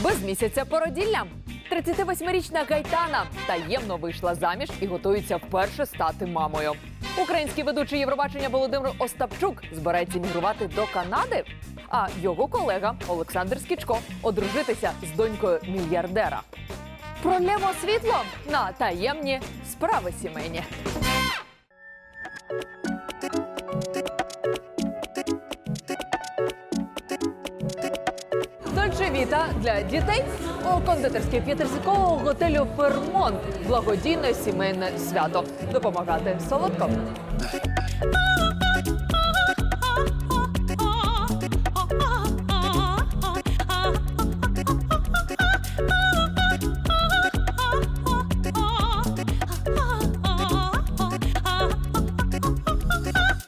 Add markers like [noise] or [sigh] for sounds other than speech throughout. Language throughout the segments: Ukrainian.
Без місяця породілля. 38-річна Гайтана таємно вийшла заміж і готується вперше стати мамою. Український ведучий Євробачення Володимир Остапчук збирається мігрувати до Канади. А його колега Олександр Скічко одружитися з донькою мільярдера. Пролємо світло на таємні справи сімейні. Віта для дітей у кондитерській п'ятизіркового готелю Фермонт. Благодійне сімейне свято. Допомагати солодко.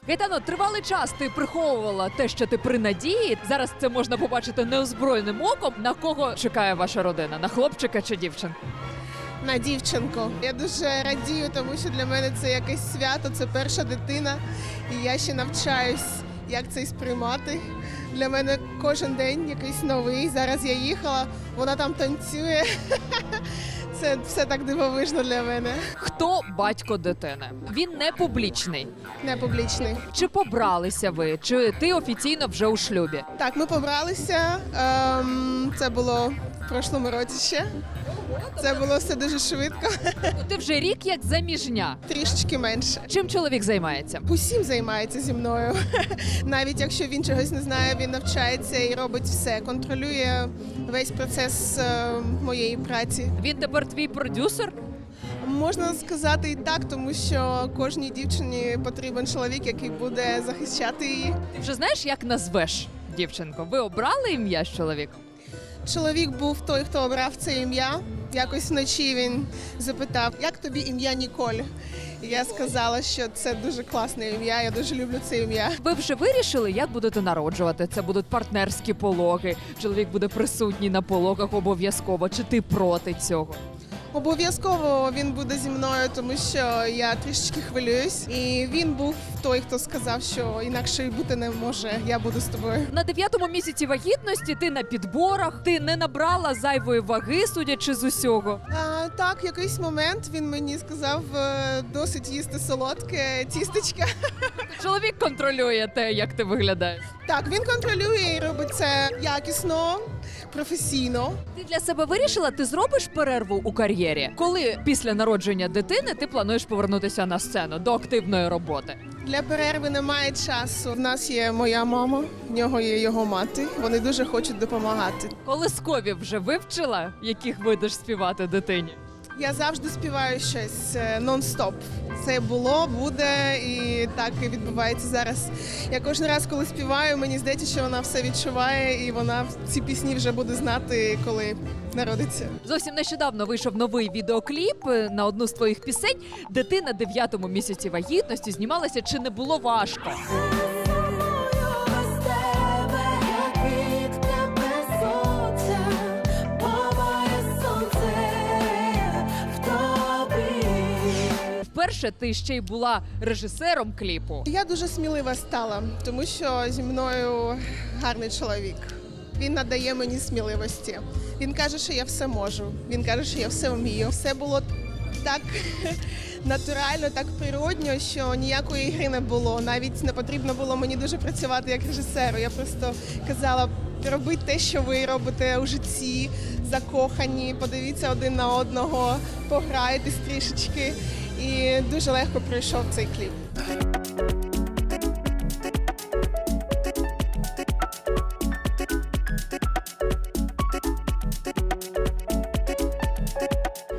Гайтано, тривалий час ти приховувала те, що ти при надії. Зараз це можна побачити неозброєним оком. На кого чекає ваша родина? На хлопчика чи дівчин? на дівчинку. Я дуже радію, тому що для мене це якесь свято, це перша дитина, і я ще навчаюсь, як це сприймати. Для мене кожен день якийсь новий. Зараз я їхала, вона там танцює. [laughs] Це все так дивовижно для мене. Хто батько дитини? Він не публічний. Не публічний. Чи побралися ви? Чи ти офіційно вже у шлюбі? Так, ми побралися. Ем, це було в прошлому році ще. Це було все дуже швидко, Ти вже рік як заміжня. трішечки менше. Чим чоловік займається? Усім займається зі мною. [laughs] Навіть якщо він чогось не знає, він навчається і робить все, контролює весь процес е, моєї праці. Він тепер твій продюсер? Можна сказати і так, тому що кожній дівчині потрібен чоловік, який буде захищати її. Ти вже знаєш, як назвеш дівчинку? Ви обрали ім'я з чоловіком? Чоловік був той, хто обрав це ім'я. Якось вночі він запитав, як тобі ім'я Ніколь? І я сказала, що це дуже класне ім'я. Я дуже люблю це ім'я. Ви вже вирішили, як будете народжувати? Це будуть партнерські пологи. Чоловік буде присутній на пологах обов'язково. Чи ти проти цього? Обов'язково він буде зі мною, тому що я трішечки хвилююсь. І він був той, хто сказав, що інакше й бути не може. Я буду з тобою. На дев'ятому місяці вагітності ти на підборах, ти не набрала зайвої ваги, судячи з усього. А, так, якийсь момент він мені сказав е, досить їсти солодке тістечка. [laughs] Чоловік контролює те, як ти виглядаєш. Так, він контролює і робить це якісно, професійно. Ти для себе вирішила, ти зробиш перерву у кар'єрі, коли після народження дитини ти плануєш повернутися на сцену до активної роботи. Для перерви немає часу. В нас є моя мама, в нього є його мати. Вони дуже хочуть допомагати. Колискові вже вивчила, яких будеш співати дитині. Я завжди співаю щось е, нон-стоп. Це було, буде і так і відбувається зараз. Я кожен раз, коли співаю, мені здається, що вона все відчуває, і вона ці пісні вже буде знати, коли народиться. Зовсім нещодавно вийшов новий відеокліп е, на одну з твоїх пісень, де ти на дев'ятому місяці вагітності знімалася. Чи не було важко? Вперше ти ще й була режисером кліпу. Я дуже смілива стала, тому що зі мною гарний чоловік. Він надає мені сміливості. Він каже, що я все можу. Він каже, що я все вмію. Все було так [laughs] натурально, так природньо, що ніякої гри не було. Навіть не потрібно було мені дуже працювати як режисеру. Я просто казала. Робіть те, що ви робите у житті, закохані, подивіться один на одного, пограйтесь трішечки. І дуже легко пройшов цей кліп.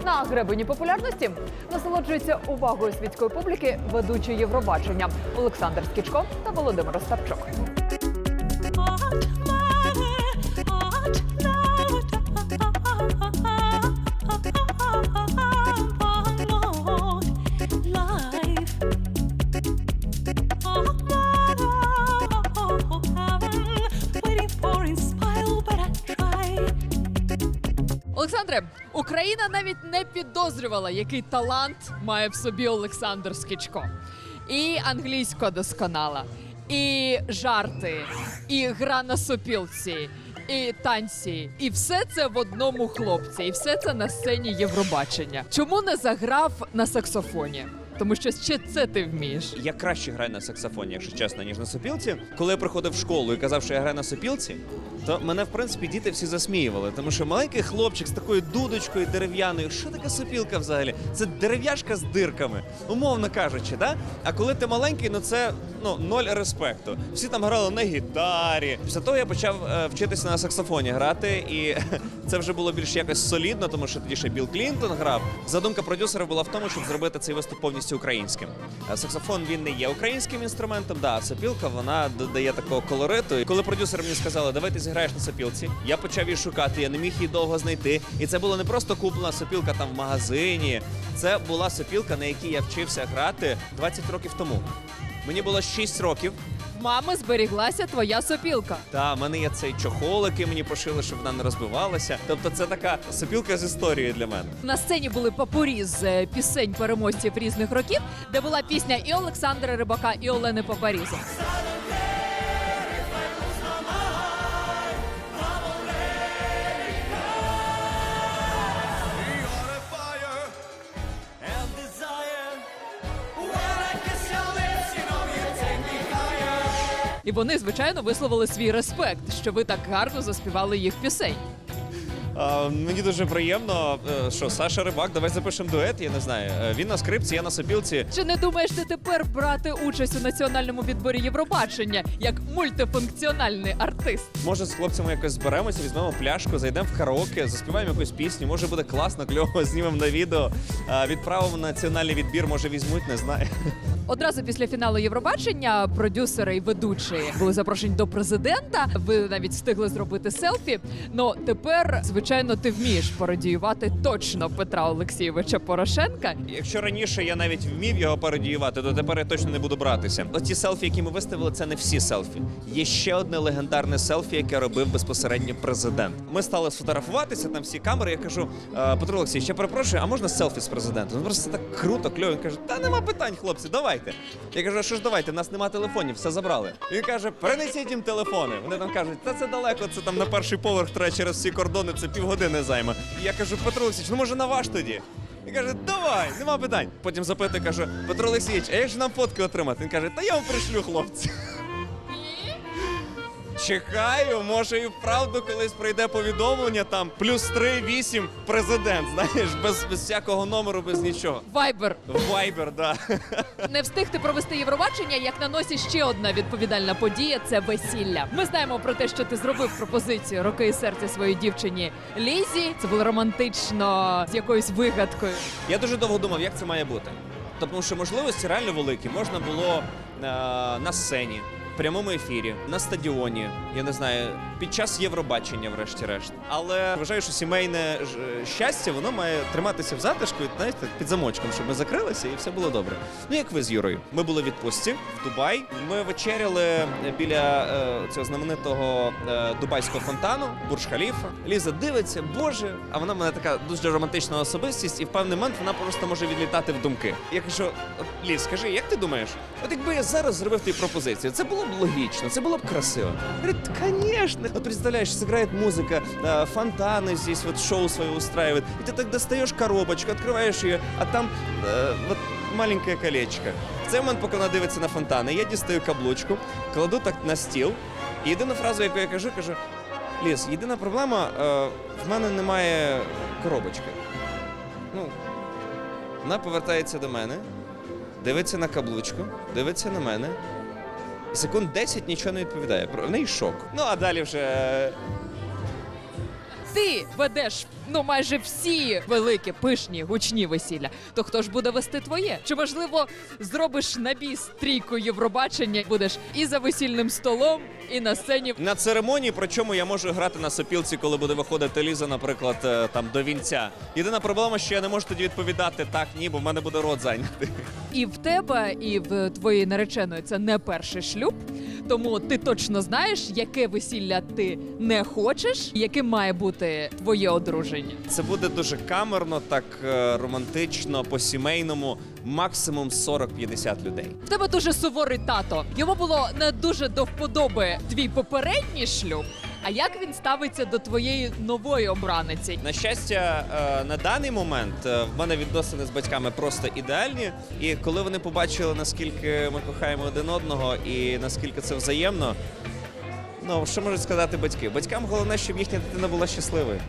На гребені популярності насолоджуються увагою світської публіки ведучі Євробачення Олександр Скічко та Володимир Остапчук. Олександре, Україна навіть не підозрювала, який талант має в собі Олександр Скічко. І англійська досконала, і жарти, і гра на сопілці, і танці. І все це в одному хлопці, і все це на сцені Євробачення. Чому не заграв на саксофоні? Тому що ще це ти вмієш. Я краще граю на саксофоні, якщо чесно, ніж на сопілці. Коли я приходив в школу і казав, що я граю на сопілці, то мене в принципі діти всі засміювали, тому що маленький хлопчик з такою дудочкою дерев'яною. Що таке сопілка взагалі? Це дерев'яшка з дирками, умовно кажучи, да? А коли ти маленький, ну це ну ноль респекту. Всі там грали на гітарі. Після того я почав е, вчитися на саксофоні грати, і [laughs] це вже було більш якось солідно, тому що тоді ще Білл Клінтон грав. Задумка продюсера була в тому, щоб зробити цей виступ повністю українським. Е, Саксофон він не є українським інструментом, да, сопілка вона додає такого колориту. І коли продюсери мені сказали, давай ти зіграєш на сопілці, я почав її шукати, я не міг її довго знайти. І це було не просто куплена сопілка там в магазині. Це була сопілка, на якій я вчився грати 20 років тому. Мені було 6 років. Мами зберіглася твоя сопілка. Та в мене є цей чохол, який мені пошили, щоб вона не розбивалася. Тобто, це така сопілка з історією для мене. На сцені були папурі з е, пісень переможців різних років, де була пісня і Олександра Рибака, і Олени Папаріза. І вони, звичайно, висловили свій респект, що ви так гарно заспівали їх пісень. Мені дуже приємно, е, що Саша Рибак, давай запишемо дует. Я не знаю. Е, Він на скрипці, я на сопілці. Чи не думаєш ти тепер брати участь у національному відборі Євробачення як мультифункціональний артист? Може, з хлопцями якось зберемося, візьмемо пляшку, зайдемо в караоке, заспіваємо якусь пісню. Може буде класно, кльово, [laughs] знімемо на відео. Відправимо національний відбір, може візьмуть, не знаю. Одразу після фіналу Євробачення продюсери і ведучі були запрошені до президента. Ви навіть встигли зробити селфі. Ну тепер, звичайно, ти вмієш пародіювати точно Петра Олексійовича Порошенка. Якщо раніше я навіть вмів його пародіювати, то тепер я точно не буду братися. Оці селфі, які ми виставили, це не всі селфі. Є ще одне легендарне селфі, яке робив безпосередньо президент. Ми стали сфотографуватися, там всі камери. Я кажу, «Е, Петро Олексійович, я перепрошую, а можна селфі з президентом? Ну просто так круто, кльово. Він каже, та нема питань, хлопці, давайте. Я кажу, а що ж давайте, в нас нема телефонів, все забрали. Він каже, принесіть їм телефони. Вони там кажуть, та це далеко, це там на перший поверх треба через всі кордони, це півгодини займе. І я кажу, Петро Олексійович, ну може на ваш тоді? Він каже, давай, нема питань. Потім запитує, кажу, Петро Олексійович, а як же нам фотки отримати? Він каже, та я вам пришлю, хлопці. Чекаю, може і вправду колись прийде повідомлення там плюс 3, 8, президент, [laughs] знаєш, без, без всякого номеру, без нічого. Вайбер Вайбер, да. [laughs] не встигти провести Євробачення, як на носі ще одна відповідальна подія це весілля. Ми знаємо про те, що ти зробив пропозицію роки і серця своїй дівчині Лізі. Це було романтично з якоюсь вигадкою. Я дуже довго думав, як це має бути. Тому що можливості реально великі. Можна було е, на сцені, прямому ефірі, на стадіоні, я не знаю, під час Євробачення, врешті-решт. Але вважаю, що сімейне щастя воно має триматися в затишку, знаєте, під замочком, щоб ми закрилися і все було добре. Ну як ви з Юрою? Ми були в відпустці в Дубай. Ми вечеряли біля е, цього знаменитого е, дубайського фонтану, Бурж Халіфа. Ліза дивиться, боже, а вона мене така дуже романтична особистість, і в певний момент вона просто може відлітати в думки. Я кажу: Ліз, скажи, як ти думаєш? От якби я зараз зробив тобі пропозицію, це було б логічно, це було б красиво. Звісно От представляєш, сыграет музыка, э, фонтаны здесь вот шоу свое устраивает, и ты так достаешь коробочку, открываешь ее, а там э, вот маленькое колечко. В цей момент, поки вона дивиться на фонтани, я дістаю каблучку, кладу так на стіл. І єдину фразу, яку я кажу, кажу: Ліс, єдина проблема, е, в мене немає коробочки. Ну, вона повертається до мене, дивиться на каблучку, дивиться на мене. Секунд 10 нічого не відповідає. Про- неї шок. Ну а далі вже е, Ти ведеш ну майже всі великі, пишні, гучні весілля. То хто ж буде вести твоє? Чи можливо зробиш на біс трійку Євробачення? Будеш і за весільним столом, і на сцені. на церемонії, причому я можу грати на сопілці, коли буде виходити Ліза, наприклад, е, там до вінця. Єдина проблема, що я не можу тоді відповідати так, ні, бо в мене буде рот зайнятий. І в тебе, і в твоєї нареченої це не перший шлюб. Тому ти точно знаєш, яке весілля ти не хочеш, яким має бути твоє одруження. Це буде дуже камерно, так е, романтично, по-сімейному, максимум 40-50 людей. В тебе дуже суворий тато. Йому було не дуже до вподоби твій попередній шлюб. А як він ставиться до твоєї нової обраниці? На щастя, е, на даний момент е, в мене відносини з батьками просто ідеальні. І коли вони побачили, наскільки ми кохаємо один одного і наскільки це взаємно, ну що можуть сказати батьки? Батькам головне, щоб їхня дитина була щасливою.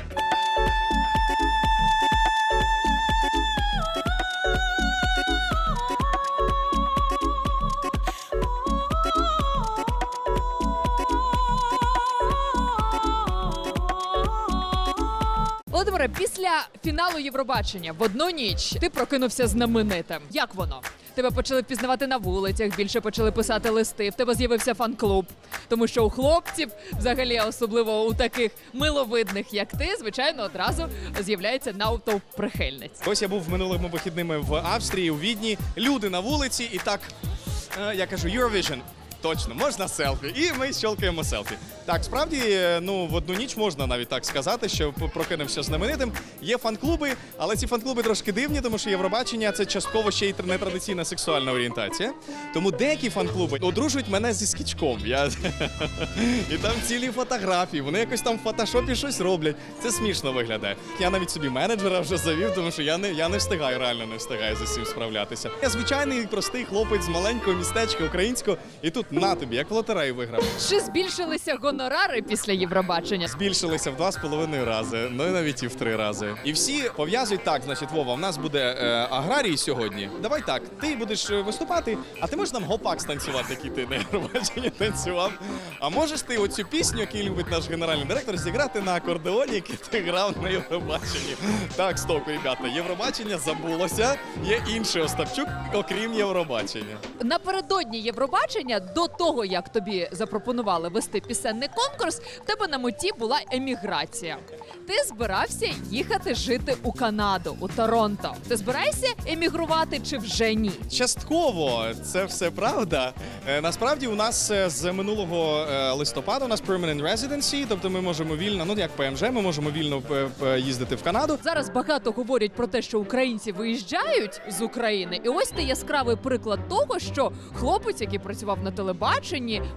Володимире, після фіналу Євробачення в одну ніч ти прокинувся знаменитим. Як воно? Тебе почали впізнавати на вулицях, більше почали писати листи. В тебе з'явився фан-клуб. Тому що у хлопців, взагалі, особливо у таких миловидних, як ти, звичайно, одразу з'являється натовп прихильниць. Ось я був минулими вихідними в Австрії, у Відні. Люди на вулиці, і так е, я кажу Eurovision. Точно, можна селфі. І ми щелкаємо селфі. Так, справді, е, ну в одну ніч можна навіть так сказати, що прокинувся знаменитим. Є фан-клуби, але ці фан-клуби трошки дивні, тому що Євробачення це частково ще й нетрадиційна сексуальна орієнтація. Тому деякі фан-клуби одружують мене зі скічком. Я... [laughs] І там цілі фотографії. Вони якось там в фотошопі щось роблять. Це смішно виглядає. Я навіть собі менеджера вже завів, тому що я не, я не встигаю, реально не встигаю з усім справлятися. Я звичайний простий хлопець з маленького містечка українського, і тут на тобі, як в лотерею виграв. Чи збільшилися гонорари після Євробачення? Збільшилися в два з половиною рази, ну і навіть і в три рази. І всі пов'язують так, значить, Вова, в нас буде е, аграрій сьогодні. Давай так, ти будеш е, виступати, а ти можеш нам гопак станцювати, який ти на Євробаченні танцював. А можеш ти оцю пісню, яку любить наш генеральний директор, зіграти на акордеоні, який ти грав на Євробаченні. Так, стоп, ребята, Євробачення забулося. Є інший Остапчук, окрім Євробачення. Напередодні Євробачення, до того як тобі запропонували вести пісенний конкурс, в тебе на меті була еміграція. Ти збирався їхати жити у Канаду, у Торонто. Ти збираєшся емігрувати чи вже ні? Частково це все правда. Е, насправді, у нас е, з минулого е, листопада у нас permanent residency, тобто ми можемо вільно, ну як ПМЖ, ми можемо вільно е, е, їздити в Канаду. Зараз багато говорять про те, що українці виїжджають з України, і ось ти яскравий приклад того, що хлопець, який працював на телебаченні,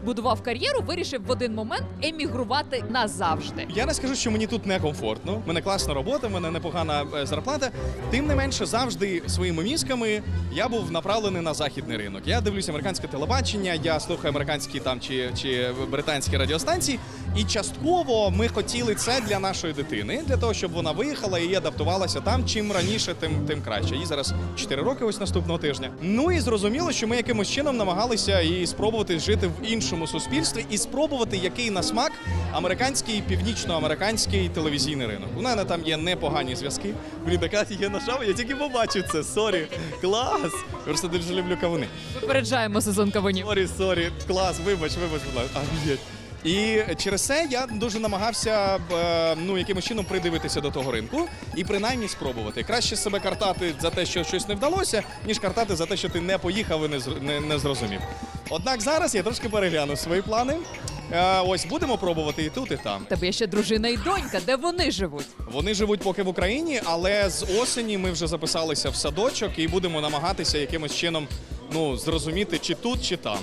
будував кар'єру, вирішив в один момент емігрувати назавжди. Я не скажу, що мені тут некомфортно. Мене класна робота, мене непогана е, зарплата. Тим не менше, завжди своїми мізками я був направлений на західний ринок. Я дивлюся американське телебачення, я слухаю американські там чи, чи британські радіостанції. І частково ми хотіли це для нашої дитини, для того, щоб вона виїхала і адаптувалася там. Чим раніше, тим тим краще. Їй зараз 4 роки, ось наступного тижня. Ну і зрозуміло, що ми якимось чином намагалися і спробувати жити в іншому суспільстві, і спробувати, який на смак американський північноамериканський телевізійний ринок. У мене там є непогані зв'язки. Блін, така я нажав, я тільки побачив це. Сорі, клас. Просто дуже люблю кавуни. Випереджаємо сезон кавунів. Сорі, сорі, клас, вибач, вибач, будь ласка. І через це я дуже намагався е, ну якимось чином придивитися до того ринку і принаймні спробувати. Краще себе картати за те, що щось не вдалося, ніж картати за те, що ти не поїхав і не, не, не зрозумів. Однак зараз я трошки перегляну свої плани. Е, ось будемо пробувати і тут, і там. Тебе ще дружина і донька, де вони живуть? Вони живуть поки в Україні, але з осені ми вже записалися в садочок і будемо намагатися якимось чином ну зрозуміти, чи тут, чи там.